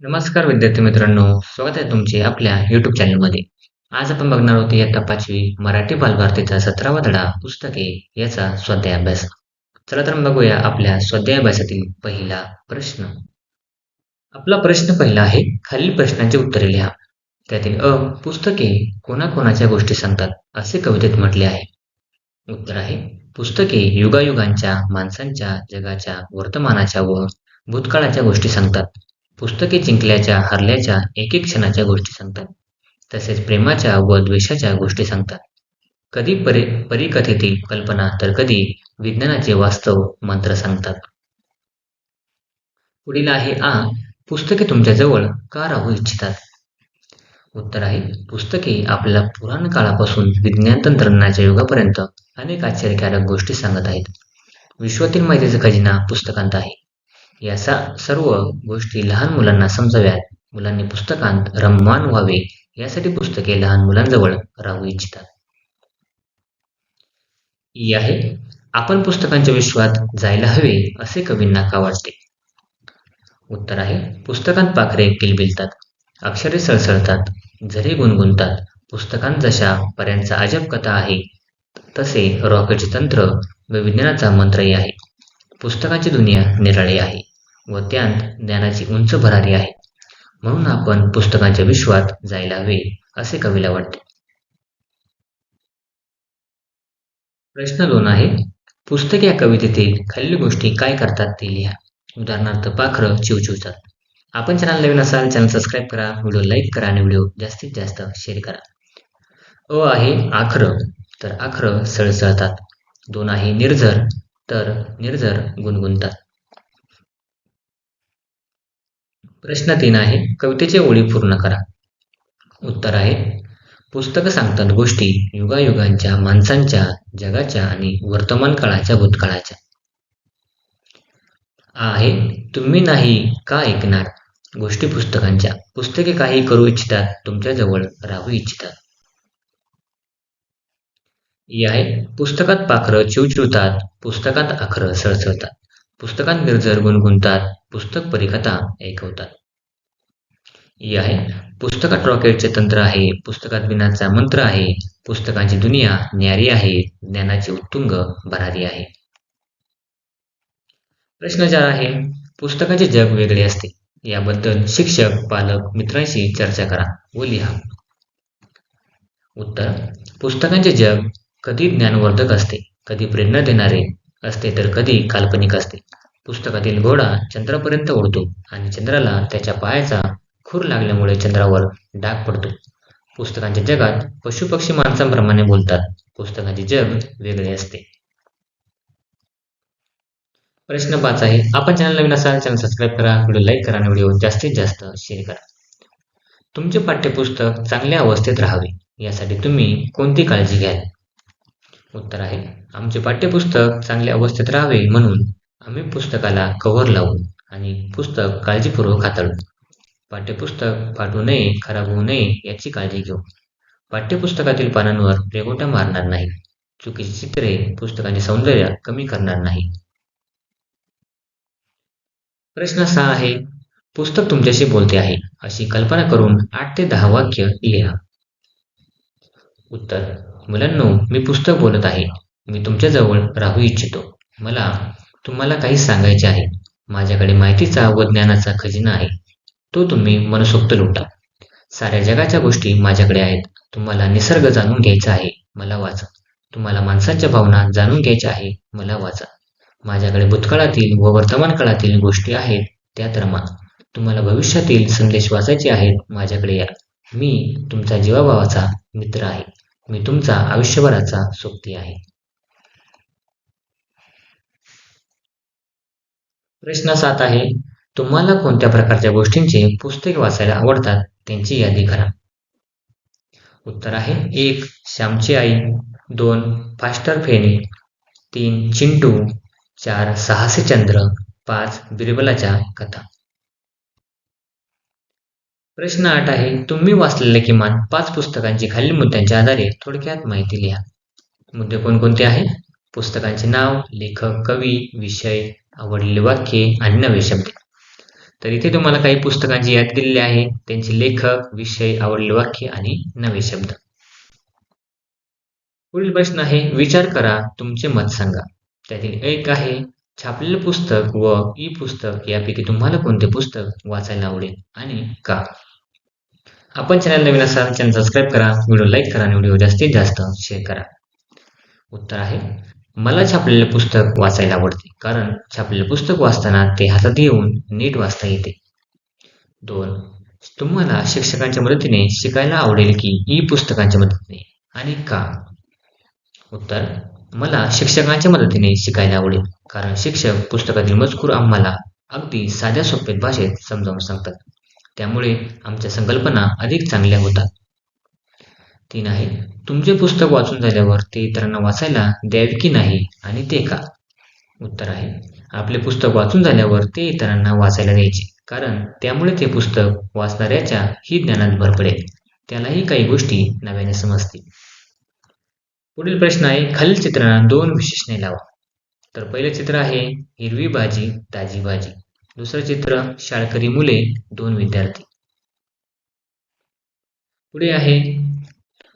नमस्कार विद्यार्थी मित्रांनो स्वागत आहे तुमचे आपल्या युट्यूब चॅनलमध्ये आज आपण बघणार आहोत इयत्ता पाचवी मराठी बालभारतीचा सतरावा धडा पुस्तके याचा स्वाध्याय अभ्यास चला तर बघूया आपल्या स्वाध्याय अभ्यासातील पहिला प्रश्न. आपला प्रश्न पहिला आहे खालील प्रश्नांची उत्तरे लिहा. त्यातील अ पुस्तके कोणाकोणाच्या गोष्टी सांगतात असे कवितेत म्हटले आहे. उत्तर आहे पुस्तके युगायुगांच्या माणसांच्या जगाच्या वर्तमानाच्या व भूतकाळाच्या गोष्टी सांगतात. पुस्तके जिंकल्याच्या हरल्याच्या एक एक क्षणाच्या गोष्टी सांगतात. तसेच प्रेमाच्या व द्वेषाच्या गोष्टी सांगतात. कधी परि परिकथेतील कल्पना तर कधी विज्ञानाचे वास्तव मंत्र सांगतात. पुढील आहे आ पुस्तके तुमच्याजवळ का राहू इच्छितात? उत्तर आहे पुस्तके आपल्याला पुराण काळापासून विज्ञान तंत्रज्ञानाच्या युगापर्यंत अनेक आश्चर्यकारक गोष्टी सांगत आहेत. विश्वातील माहितीचा खजिना पुस्तकांत आहे. या सर्व गोष्टी लहान मुलांना समजाव्यात. मुलांनी पुस्तकांत रममान व्हावे यासाठी पुस्तके लहान मुलांजवळ राहू इच्छितात. ई आहे आपण पुस्तकांच्या विश्वात जायला हवे असे कवींना का वाटते? उत्तर आहे पुस्तकांत पाखरे किलबिलतात अक्षरे सळसळतात झरे गुणगुणतात. पुस्तकांत जशा पर्यांचा अजब कथा आहे तसे रॉकेटचे तंत्र व विज्ञानाचा मंत्रही आहे. पुस्तकाची दुनिया निराळी आहे. व त्यात ज्ञानाची उंच भरारी आहे. म्हणून आपण पुस्तकांच्या विश्वात जायला हवे असे कवीला वाटते. प्रश्न दोन आहे पुस्तक या कवितेतील खालील गोष्टी काय करतात ते लिहा. उदाहरणार्थ पाखरं चिवचिवतात. आपण चॅनल नवीन असाल चॅनल सबस्क्राईब करा व्हिडिओ लाईक करा आणि व्हिडिओ जास्तीत जास्त शेअर करा. अ आहे आखरं तर आखरं सळसळतात दोन आहे निर्झर तर निर्झर गुणगुणतात. प्रश्न तीन आहे. कवितेचे ओळी पूर्ण करा. उत्तर आहे. पुस्तकं सांगतात गोष्टी युगायुगांच्या माणसांच्या जगाच्या आणि वर्तमान काळाच्या भूतकाळाच्या. आहे तुम्ही नाही का ऐकणार? गोष्टी पुस्तकांच्या. पुस्तके काही करू इच्छितात तुमच्याजवळ राहू इच्छितात. आहे पुस्तकात पाखरं चिवचिवतात पुस्तकात आखरं सळसळतात. पुस्तकात निर्जर गुणगुणतात पुस्तक परिकथा ऐकवतात. ही आहे. पुस्तकात रॉकेटचे तंत्र आहे पुस्तकात विनाचा मंत्र आहे पुस्तकांची दुनिया न्यारी आहे ज्ञानाची उत्तुंग भरारी आहे. प्रश्न चार आहे पुस्तकाचे जग वेगळे असते. याबद्दल शिक्षक पालक मित्रांशी चर्चा करा व लिहा. उत्तर पुस्तकांचे जग कधी ज्ञानवर्धक असते कधी प्रेरणा देणारे असते तर कधी काल्पनिक असते. पुस्तकातील घोडा चंद्रापर्यंत ओढतो आणि चंद्राला त्याच्या पायाचा खूर लागल्यामुळे चंद्रावर डाग पडतो. पुस्तकांच्या जगात पशुपक्षी माणसांप्रमाणे बोलतात. पुस्तकांचे जग वेगळे असते. प्रश्न पाच आहे. आपण चॅनल नवीन असाल चॅनल सबस्क्राईब करा. व्हिडिओ लाईक करा आणि व्हिडिओ जास्तीत जास्त शेअर करा. तुमचे पाठ्यपुस्तक चांगल्या अवस्थेत राहावे. यासाठी तुम्ही कोणती काळजी घ्याल? उत्तर आहे. आमचे पाठ्यपुस्तक चांगल्या अवस्थेत राहावे म्हणून आम्ही पुस्तकाला कव्हर लावू आणि पुस्तक काळजीपूर्वक हाताळू पाठ्यपुस्तक फाटू नये खराब होऊ नये याची काळजी घेऊ. पाठ्यपुस्तकातील पानांवर रेगोट्या मारणार नाही. चुकीची चित्रे पुस्तकाचे सौंदर्य कमी करणार नाही. प्रश्न सहा आहे पुस्तक तुमच्याशी बोलते आहे अशी कल्पना करून आठ ते दहा वाक्य लिहा. उत्तर मुलांनो मी पुस्तक बोलत आहे. मी तुमच्याजवळ राहू इच्छितो. मला तुम्हाला काही सांगायचे आहे. माझ्याकडे माहितीचा व ज्ञानाचा खजिना आहे. तो तुम्ही मनसोक्त लुटा. साऱ्या जगाच्या गोष्टी माझ्याकडे आहेत. तुम्हाला निसर्ग जाणून घ्यायचा आहे मला वाचा. तुम्हाला माणसाच्या भावना जाणून घ्यायच्या आहे मला वाचा. माझ्याकडे भूतकाळातील व वर्तमान काळातील गोष्टी आहेत त्यात रमा. तुम्हाला भविष्यातील संदेश वाचायचे आहेत माझ्याकडे या. मी तुमचा जीवाभावाचा मित्र आहे. मी तुमचा आयुष्यभराचा सोबती आहे. प्रश्न सात आहे. तुम्हाला कोणत्या प्रकारच्या गोष्टींचे पुस्तके वाचायला आवडतात त्यांची यादी करा. उत्तर आहे एक श्यामची आई. दोन फास्टर फेणी. तीन चिंटू. चार साहसी चंद्र. पाच बिरबलाच्या कथा. प्रश्न आठ आहे तुम्ही वाचलेल्या किमान पाच पुस्तकांची खालील मुद्द्यांच्या आधारे थोडक्यात माहिती लिहा. मुद्दे कोणकोणते आहेत पुस्तकांचे नाव लेखक कवी विषय आवडलेले वाक्ये आणि नवे शब्द. तर इथे तुम्हाला काही पुस्तकांची याद दिलेली आहे त्यांचे लेखक विषय आवडलेले वाक्य आणि नवे शब्द. पुढील प्रश्न आहे विचार करा तुमचे मत सांगा. त्यातील एक आहे छापलेलं पुस्तक व ई पुस्तक यापैकी तुम्हाला कोणते पुस्तक वाचायला आवडेल आणि का? आपण चॅनल नवीन असाल चॅनल सबस्क्राईब करा व्हिडिओ लाईक करा आणि व्हिडिओ जास्तीत जास्त शेअर करा. उत्तर आहे मला छापलेले पुस्तक वाचायला आवडते. कारण छापलेले पुस्तक वाचताना ते हातात येऊन नीट वाचता येते. दोन तुम्हाला शिक्षकांच्या मदतीने शिकायला आवडेल की ई पुस्तकांच्या मदतीने? आणि का? उत्तर मला शिक्षकांच्या मदतीने शिकायला आवडेल. कारण शिक्षक पुस्तकातील मजकूर आम्हाला अगदी साध्या सोप्या भाषेत समजावून सांगतात. त्यामुळे आमच्या संकल्पना अधिक चांगल्या होतात. तीन आहे तुमचे पुस्तक वाचून झाल्यावर ते इतरांना वाचायला द्यावे की नाही आणि ते का? उत्तर आहे. आपले पुस्तक वाचून झाल्यावर ते इतरांना वाचायला द्यायचे. कारण त्यामुळे ते पुस्तक वाचणाऱ्याच्या ही ज्ञानात भर पडेल. त्यालाही काही गोष्टी नव्याने समजतील. पुढील प्रश्न आहे खालील चित्रांना दोन विशेषणे लावा. तर पहिलं चित्र आहे हिरवी भाजी ताजी भाजी. दुसरं चित्र शाळकरी मुले दोन विद्यार्थी. पुढे आहे